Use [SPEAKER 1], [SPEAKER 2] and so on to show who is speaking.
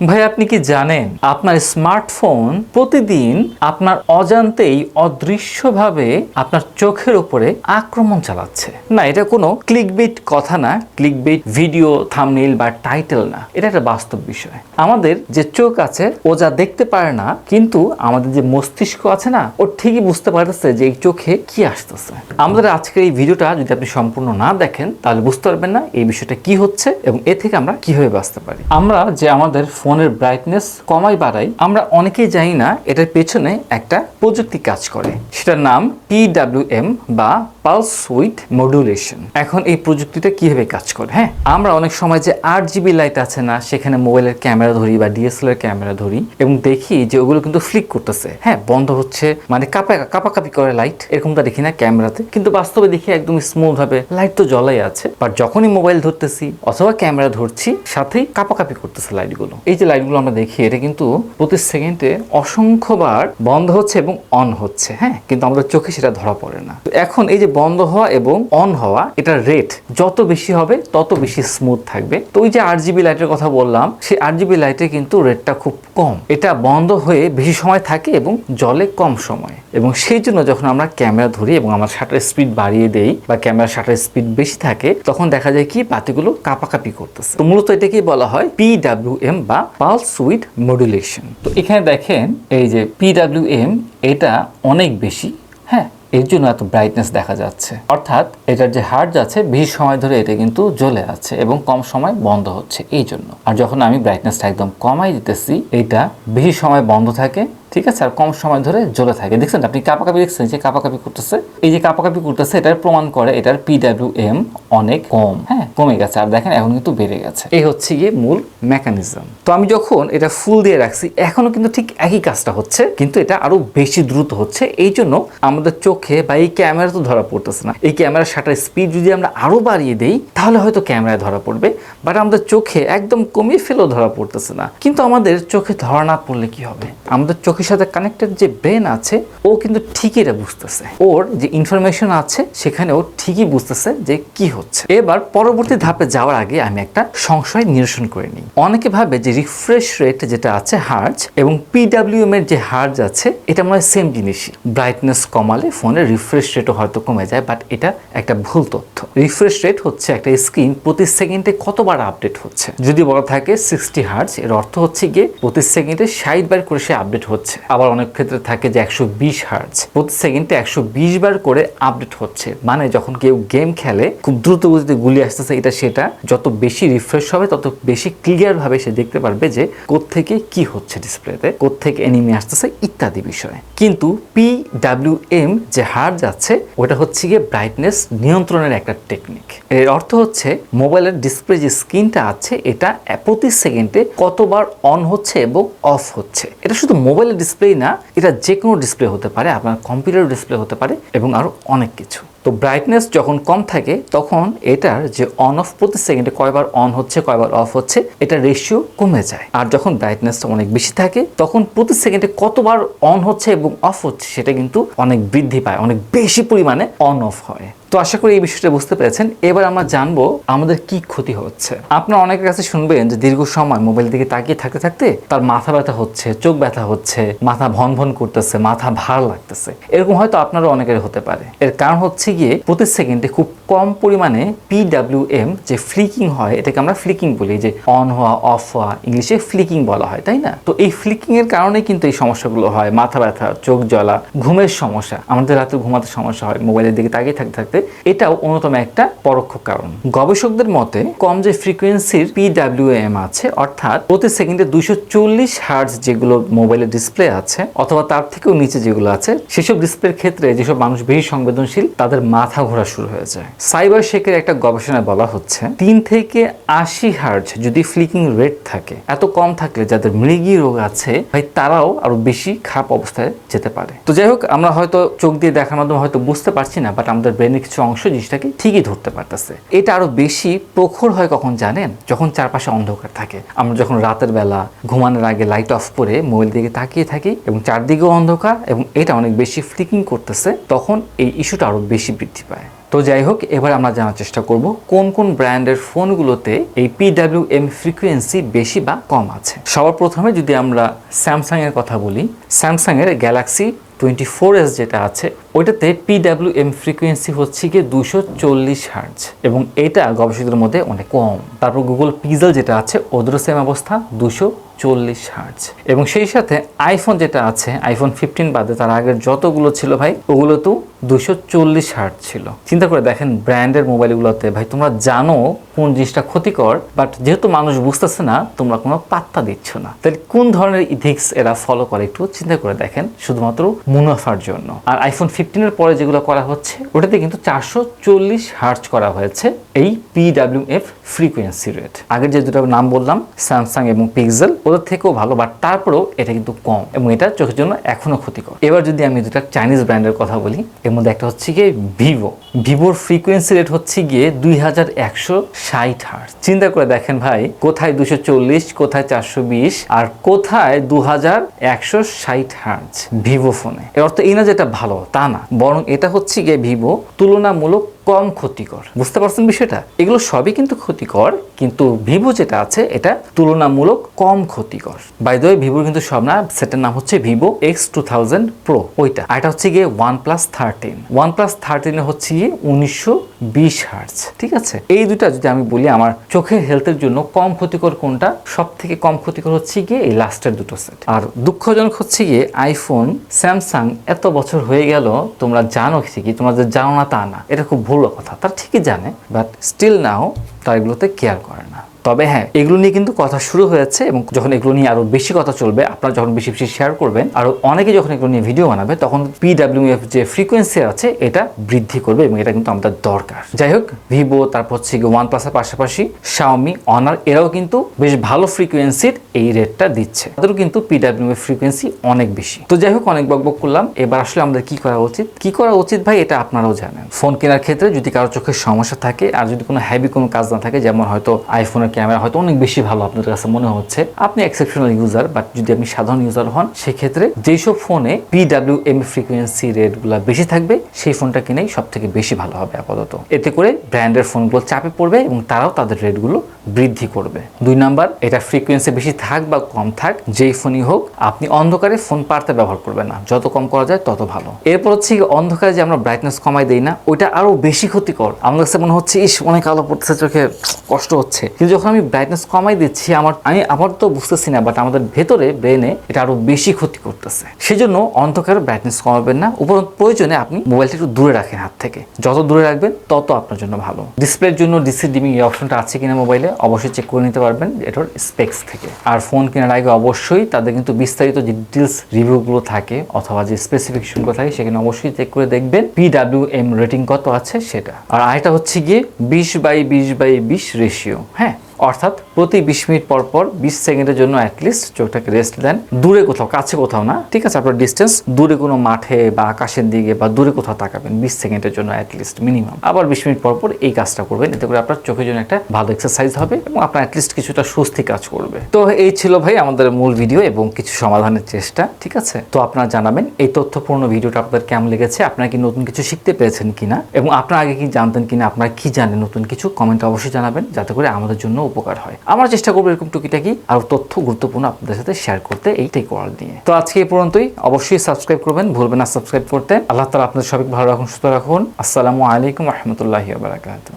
[SPEAKER 1] ভাই, আপনি কি জানেন, আপনার স্মার্টফোন প্রতিদিন আপনার অজান্তেই অদৃশ্যভাবে আপনার চোখের উপরে আক্রমণ চালাচ্ছে? না, এটা কোনো ক্লিকবিট কথা না ক্লিকবিট ভিডিও থামনেল বা টাইটেল না। এটা একটা বাস্তব বিষয়। আমাদের যে চোখ আছে, ও যা দেখতে পারে না, কিন্তু আমাদের যে মস্তিষ্ক আছে না, ও ঠিকই বুঝতে পারতেছে যে এই চোখে কি আসতেছে। আমাদের আজকের এই ভিডিওটা যদি আপনি সম্পূর্ণ না দেখেন, তাহলে বুঝতে পারবেন না এই বিষয়টা কি হচ্ছে এবং এ থেকে আমরা কীভাবে বাঁচতে পারি। আমরা যে আমাদের ফোনের ব্রাইটনেস কমাই বাড়াই আমরা অনেকেই জানি না এটার পেছনে একটা প্রযুক্তি কাজ করে। সেটার নাম পিডাব্লিউএম বা পালস উইথ মডুলেশন এখন এই প্রযুক্তিটা কীভাবে কাজ করে হ্যাঁ? আমরা অনেক সময় যে আট জিবি লাইট আছে না, সেখানে মোবাইলের ক্যামেরা ধরি বা ডিএসএলআর ক্যামেরা ধরি এবং দেখি যে ওগুলো কিন্তু ফ্লিক করতেছে হ্যাঁ? বন্ধ হচ্ছে মানে কাপা, কাপাকাপি করে লাইট এরকমটা দেখি না ক্যামেরাতে কিন্তু বাস্তবে দেখি একদম স্মুথ ভাবে লাইট তো জ্বলাই আছে বাট যখনই মোবাইল ধরতেছি অথবা ক্যামেরা ধরছি, সাথেই কাপাকাপি করতেছে লাইটগুলো এই যে লাইটগুলো আমরা দেখি, এটা কিন্তু প্রতি সেকেন্ডে অসংখ্যবার বন্ধ হচ্ছে এবং অন হচ্ছে হ্যাঁ? কিন্তু আমাদের চোখে সেটা ধরা পড়ে না। এখন এই যে বন্ধ হওয়া এবং অন হওয়া, এটা রেট যত বেশি হবে, তত বেশি স্মুথ থাকবে। তো ওই যে আট জিবি লাইটের কথা বললাম, সেই আট জিবি লাইটে কিন্তু রেটটা খুব কম। এটা বন্ধ হয়ে বেশি সময় থাকে এবং জলে কম সময়। এবং সেই জন্য যখন আমরা ক্যামেরা ধরি এবং আমার শাটার স্পিড বাড়িয়ে দেই বা ক্যামেরা শাটার স্পিড বেশি থাকে, তখন দেখা যায় কি বাতিগুলো কাপাকাপি করতেছে। তো মূলত এটাকেই বলা হয় পিডাব্লিউএম বা পালস উইথ মডুলেশন তো এখানে দেখেন, এই যে পিডাব্লিউএম এটা অনেক বেশি হ্যাঁ? এর জন্য এত ব্রাইটনেস দেখা যাচ্ছে। অর্থাৎ এটার যে হার্ট যাচ্ছে বেশি সময় ধরে এটা কিন্তু জ্বলে আছে এবং কম সময় বন্ধ হচ্ছে। এই জন্য। আর যখন আমি ব্রাইটনেসটা একদম কমাই দিতেছি, এটা বেশি সময় বন্ধ থাকে ঠিক আছে? আর কম সময় ধরে জ্বলে থাকে। দেখছেন আপনি কাপাকাপি দেখছেন যে কাপাকাপি করতেছে? এই যে কাপাকাপি করতেছে, এটার প্রমাণ করে এটার পিডাব্লিউ এম অনেক কম হ্যাঁ? কমে গেছে। আর দেখেন, এখন কিন্তু বেড়ে গেছে। এই হচ্ছে গিয়ে মূল মেকানিজম তো আমি যখন এটা ফুল দিয়ে রাখছি, এখনও কিন্তু ঠিক একই কাজটা হচ্ছে, কিন্তু এটা আরও বেশি দ্রুত হচ্ছে। এই জন্য আমাদের চোখে বা এই ক্যামেরা তো ধরা পড়তেছে না। এই ক্যামেরার শাটার স্পিড যদি আমরা আরও বাড়িয়ে দেই, তাহলে হয়তো ক্যামেরায় ধরা পড়বে। বাট আমাদের চোখে একদম কমিয়ে ফেলেও ধরা পড়তেছে না। কিন্তু আমাদের চোখে ধরা না পড়লে কি হবে? আমাদের চোখের সাথে কানেক্টেড যে ব্রেন আছে, ও কিন্তু ঠিকই এটা বুঝতেছে। ওর যে ইনফরমেশন আছে সেখানে ও ঠিকই বুঝতেছে যে কি হচ্ছে। এবার পরবর্তী ধাপে যাওয়ার আগে আমি একটা সংশয় নিরসন করে নিই। অনেকে ভাবে যে রিফ্রেশ রেট যেটা আছে হার্জ এবং পিডাব্লিউএম এর যে হার্জ আছে, এটা মনে হয় সেম জিনিসই। ব্রাইটনেস কমালে ফোনের রিফ্রেশ রেটও হয়তো কমে যায় বাট এটা একটা ভুল তথ্য। রিফ্রেশ রেট হচ্ছে একটা স্ক্রিন প্রতি সেকেন্ডে কতবার আপডেট হচ্ছে। যদি বলা থাকে সিক্সটি হার্জ, এর অর্থ হচ্ছে গিয়ে প্রতি সেকেন্ডে ষাট বার করে সে আপডেট হচ্ছে। আবার অনেক ক্ষেত্রে থাকে যে একশো বিশ হার্জ প্রতি সেকেন্ডে একশো বিশ বার করে আপডেট হচ্ছে। মানে যখন কেউ গেম খেলে, খুব দ্রুত গতিতে গুলি আসতেছে, এটা সেটা যত বেশি রিফ্রেশ হবে, তত বেশি ক্লিয়ার ভাবে সে দেখতে পারবে যে থেকে কি হচ্ছে ডিসপ্লেতে থেকে এনিমি আসতেছে ইত্যাদি বিষয়। কিন্তু পি ডাব্লিউ এম যে হার যাচ্ছে ওটা হচ্ছে গিয়ে ব্রাইটনেস নিয়ন্ত্রণের একটা টেকনিক এর অর্থ হচ্ছে মোবাইলের ডিসপ্লে যে স্ক্রিনটা আছে, এটা প্রতি সেকেন্ডে কতবার অন হচ্ছে এবং অফ হচ্ছে। এটা শুধু মোবাইলের ডিসপ্লে না, এটা যে কোনো ডিসপ্লে হতে পারে, আপনার কম্পিউটার ডিসপ্লে হতে পারে, এবং আরও অনেক কিছু। তো ব্রাইটনেস যখন কম থাকে, তখন এটার যে অন অফ প্রতি সেকেন্ডে কয়বার অন হচ্ছে, কয়বার অফ হচ্ছে, এটা রেশিও কমে যায়। আর যখন ব্রাইটনেসটা অনেক বেশি থাকে, তখন প্রতি সেকেন্ডে কতবার অন হচ্ছে এবং অফ হচ্ছে, সেটা কিন্তু অনেক বৃদ্ধি পায়, অনেক বেশি পরিমাণে অন অফ হয়। তো আশা করি এই বিষয়টা বুঝতে পেরেছেন। এবার আমরা জানব আমাদের কি ক্ষতি হচ্ছে। আপনার অনেকের কাছে শুনবেন যে দীর্ঘ সময় মোবাইল দিকে তাকিয়ে থাকতে থাকতে তার মাথা ব্যথা হচ্ছে, চোখ ব্যথা হচ্ছে, মাথা ভন ভন করতেছে, মাথা ভার লাগতেছে। এরকম হয়তো আপনারও অনেকের হতে পারে। এর কারণ হচ্ছে গিয়ে প্রতি সেকেন্ডে খুব কম পরিমাণে পিডাব্লিউএম যে ফ্লিকিং হয়, এটাকে আমরা ফ্লিকিং বলি, যে অন হওয়া অফ হওয়া ইংলিশে ফ্লিকিং বলা হয়, তাই না? তো এই ফ্লিকিং এর কারণে কিন্তু এই সমস্যাগুলো হয়, মাথা ব্যথা, চোখ জ্বলা, ঘুমের সমস্যা, আমাদের রাতে ঘুমাতে সমস্যা হয়, মোবাইলের দিকে তাকিয়ে থাকতে থাকতে, এটাও অন্যতম একটা পরোক্ষ কারণ। গবেষকদের মতে, কম যে ফ্রিকোয়েন্সির পিডাব্লিউএম আছে, অর্থাৎ প্রতি সেকেন্ডে দুইশো চল্লিশ হার্জ যেগুলো মোবাইলের ডিসপ্লে আছে, অথবা তার থেকেও নিচে যেগুলো আছে, সেসব ডিসপ্লের ক্ষেত্রে যেসব মানুষ বেশি সংবেদনশীল, তাদের মাথা ঘোরা শুরু হয়ে যায়। সাইবার শেকের একটা গবেষণায় বলা হচ্ছে, তিন থেকে আশি হার্জ যদি ফ্লিকিং রেট থাকে, এত কম থাকলে যাদের মৃগী রোগ আছে, ভাই তারাও আরও বেশি খারাপ অবস্থায় যেতে পারে। তো যাই হোক, আমরা হয়তো চোখ দিয়ে দেখার মাধ্যমে হয়তো বুঝতে পারছি না বাট আমাদের ব্রেনের কিছু অংশ জিনিসটাকে ঠিকই ধরতে পারতেছে। এটা আরও বেশি প্রখর হয় কখন জানেন? যখন চারপাশে অন্ধকার থাকে। আমরা যখন রাতের বেলা ঘুমানোর আগে লাইট অফ করে মোবাইল দিকে তাকিয়ে থাকি এবং চারদিকেও অন্ধকার এবং এটা অনেক বেশি ফ্লিকিং করতেছে, তখন এই ইস্যুটা আরও বেশি বৃদ্ধি পায়। তো যাই হোক এবার আমরা জানার চেষ্টা করব কোন কোন ব্র্যান্ডের ফোনগুলোতে এই পিডাব্লিউ এম ফ্রিকোয়েন্সি বেশি বা কম আছে। সবার প্রথমে যদি আমরা স্যামসাং এর কথা বলি স্যামসাং এর গ্যালাক্সি টোয়েন্টি ফোর এস যেটা আছে, ওইটাতে পিডাব্লিউ এম ফ্রিকোয়েন্সি হচ্ছে গিয়ে দুশো চল্লিশ হার্জ এবং এটা গবেষকদের মধ্যে অনেক কম। তারপর গুগল পিজেল যেটা আছে, ওদেরও সেম অবস্থা দুশো চল্লিশ হার্জ এবং সেই সাথে আইফোন যেটা আছে, আইফোন ফিফটিন বাদে তার আগের যতগুলো ছিল ভাই ওগুলো তো দুশো চল্লিশ হার্জ ছিল। চিন্তা করে দেখেন ব্র্যান্ডের মোবাইলগুলোতে, ভাই তোমরা জানো কোন জিনিসটা ক্ষতিকর, বাট যেহেতু মানুষ বুঝতেছে না, তোমরা কোনো পাত্তা দিচ্ছ না। তাহলে কোন ধরনের ইথিক্স এরা ফলো করে একটু চিন্তা করে দেখেন, শুধুমাত্র মুনাফার জন্য। আর আইফোন ফিফটিনের পরে যেগুলো করা হচ্ছে, ওটাতে কিন্তু চারশো চল্লিশ হার্জ করা হয়েছে এই পিডাব্লিউ এফ ফ্রিকোয়েন্সি রেট আগের যে দুটো নাম বললাম, স্যামসাং এবং পিক্সেল ওদের থেকেও ভালো বাট তারপরেও এটা কিন্তু কম এবং এটা চোখের জন্য এখনও ক্ষতিকর। এবার যদি আমি দুটা চাইনিজ ব্র্যান্ডের কথা বলি, এর মধ্যে একটা হচ্ছে গিয়ে ভিভো ভিভোর ফ্রিকোয়েন্সি রেট হচ্ছে গিয়ে দুই হাজার একশো ষাট হার্জ চিন্তা করে দেখেন ভাই, কোথায় দুশো চল্লিশ, কোথায় চারশো বিশ, আর কোথায় দু হাজার একশো ষাট হার্জ ভিভো ফোনে এর অর্থ এই না যেটা ভালো, তা না। বরং এটা হচ্ছে গিয়ে ভিভো তুলনামূলক কম ক্ষতিকর। বুঝতে পারছেন বিষয়টা? এগুলো সবই কিন্তু ক্ষতিকর, কিন্তু ভিভো যেটা আছে, এটা তুলনামূলক কম ক্ষতিকর। বাই দ্য ভিভোর কিন্তু সব না, সেটার নাম হচ্ছে Vivo X two thousand pro ওইটা। আর এটা হচ্ছে গিয়ে OnePlus thirteen OnePlus থার্টিনে হচ্ছে গিয়ে উনিশশো বিশ হার্টস ঠিক আছে? এই দুটা যদি আমি বলি, আমার চোখের হেলথের জন্য কম ক্ষতিকর কোনটা? সব থেকে কম ক্ষতিকর হচ্ছে গিয়ে এই লাস্টের দুটো সেট আর দুঃখজনক হচ্ছে গিয়ে আইফোন স্যামসাং এত বছর হয়ে গেল, তোমরা জানো তোমরা যে জানো না তা না। এটা খুব ভুল কথা তারা ঠিকই জানে বাট স্টিল নাও তারা এগুলোতে কেয়ার করে না। তবে হ্যাঁ এগুলো নিয়ে কিন্তু কথা শুরু হয়েছে এবং যখন এগুলো নিয়ে আরও বেশি কথা চলবে, আপনারা যখন বেশি বেশি শেয়ার করবেন, আর অনেকে যখন এগুলো নিয়ে ভিডিও বানাবে, তখন পিডাব্লিউএফ যে ফ্রিকোয়েন্সি আছে, এটা বৃদ্ধি করবে এবং এটা কিন্তু আমাদের দরকার। যাই হোক ভিভো তারপর হচ্ছে ওয়ান প্লাসের পাশাপাশি শাওমি অনার এরাও কিন্তু বেশ ভালো ফ্রিকোয়েন্সির এই রেটটা দিচ্ছে। তাদেরও কিন্তু পিডাব্লিউএফ ফ্রিকোয়েন্সি অনেক বেশি। তো যাই হোক, অনেক বকবক করলাম। এবার আসলে আমাদের কি করা উচিত? কি করা উচিত ভাই? এটা আপনারাও জানেন। ফোন কেনার ক্ষেত্রে যদি কারও চোখের সমস্যা থাকে, আর যদি কোনো হ্যাভি কোনো কাজ না থাকে, যেমন হয়তো আইফোনের ক্যামেরা হয়তো অনেক বেশি ভালো আপনাদের কাছে মনে হচ্ছে। আপনি এক্সেপশনাল ইউজার বাট যদি আপনি সাধারণ ইউজার হন, সেক্ষেত্রে যেসব ফোনে পিডাব্লিউ এম ফ্রিকোয়েন্সি রেটগুলো বেশি থাকবে, সেই ফোনটা কিনেই সব থেকে বেশি ভালো হবে আপাতত। এতে করে ব্র্যান্ডের ফোনগুলো চাপে পড়বে এবং তারাও তাদের রেটগুলো বৃদ্ধি করবে। দুই নাম্বার, এটা ফ্রিকোয়েন্সি বেশি থাক বা কম থাক, যেই ফোনই হোক, আপনি অন্ধকারে ফোন পারতে ব্যবহার করবেন না। যত কম করা যায়, তত ভালো। এরপর হচ্ছে অন্ধকারে যে আমরা ব্রাইটনেস কমাই দেই না, ওইটা আরও বেশি ক্ষতিকর। আমার কাছে মনে হচ্ছে, ইস, অনেক আলো পড়তেছে চোখে। কষ্ট হচ্ছে। কিন্তু যখন আমি ব্রাইটনেস কমাই দিচ্ছি, আমার, আমি আবার তো বুঝতেছি না বাট আমাদের ভেতরে ব্রেনে এটা আরও বেশি ক্ষতি করতেছে। সেজন্য অন্ধকারে ব্রাইটনেস কমাবেন না। উপর প্রয়োজনে আপনি মোবাইলটা একটু দূরে রাখেন হাত থেকে। যত দূরে রাখবেন, তত আপনার জন্য ভালো। ডিসপ্লের জন্য ডিসি ডিমিং এই অপশনটা আছে কিনা মোবাইলে অবশ্যই চেক করে নিতে পারবেন এটার স্পেক্স থেকে। আর ফোন কেনার আগে অবশ্যই তাদের কিন্তু বিস্তারিত যে ডিটেলস রিভিউগুলো থাকে, অথবা যে স্পেসিফিকেশনগুলো থাকে, সেখানে অবশ্যই চেক করে দেখবেন। পিডাব্লিউ এম রেটিং কত আছে সেটা। আর আরেকটা হচ্ছে গিয়ে বিশ বাই বিশ বাই বিশ রেশিও হ্যাঁ? অর্থাৎ প্রতি বিশ মিনিট পর পর বিশ সেকেন্ডের জন্য অ্যাটলিস্ট চোখটাকে রেস্ট দেন। দূরে কোথাও, কাছে কোথাও না, ঠিক আছে? আপনার ডিস্টেন্স দূরে কোনো মাঠে বা আকাশের দিকে বা দূরে কোথাও তাকাবেন বিশ সেকেন্ডের জন্য অ্যাটলিস্ট মিনিমাম আবার বিশ মিনিট পর পর এই কাজটা করবেন, এতে করে আপনার চোখের জন্য একটা ভালো এক্সারসাইজ হবে এবং আপনার অ্যাটলিস্ট কিছুটা স্বস্তি কাজ করবে। তো এই ছিল ভাই আমাদের মূল ভিডিও এবং কিছু সমাধানের চেষ্টা, ঠিক আছে? তো আপনারা জানাবেন এই তথ্যপূর্ণ ভিডিওটা আপনাদের কেমন লেগেছে, আপনারা কি নতুন কিছু শিখতে পেরেছেন কিনা, এবং আপনারা আগে কি জানতেন কিনা, আপনারা কি জানেন নতুন কিছু কমেন্ট অবশ্যই জানাবেন, যাতে করে আমাদের জন্য উপকার হয়। আমরা চেষ্টা করব এরকম টুকিটাকি আর তথ্য গুরুত্বপূর্ণ আপনাদের সাথে শেয়ার করতে এইটাই করার দিয়ে নিয়ে। তো আজকে এই পর্যন্তই। অবশ্যই সাবস্ক্রাইব করবেন, ভুলবেন না সাবস্ক্রাইব করতে। আল্লাহ তালা আপনাদের সবাইকে ভালো রাখুন, সুস্থ রাখুন। আসসালামু আলাইকুম রহমতুল্লাহি বারাকাতুহ।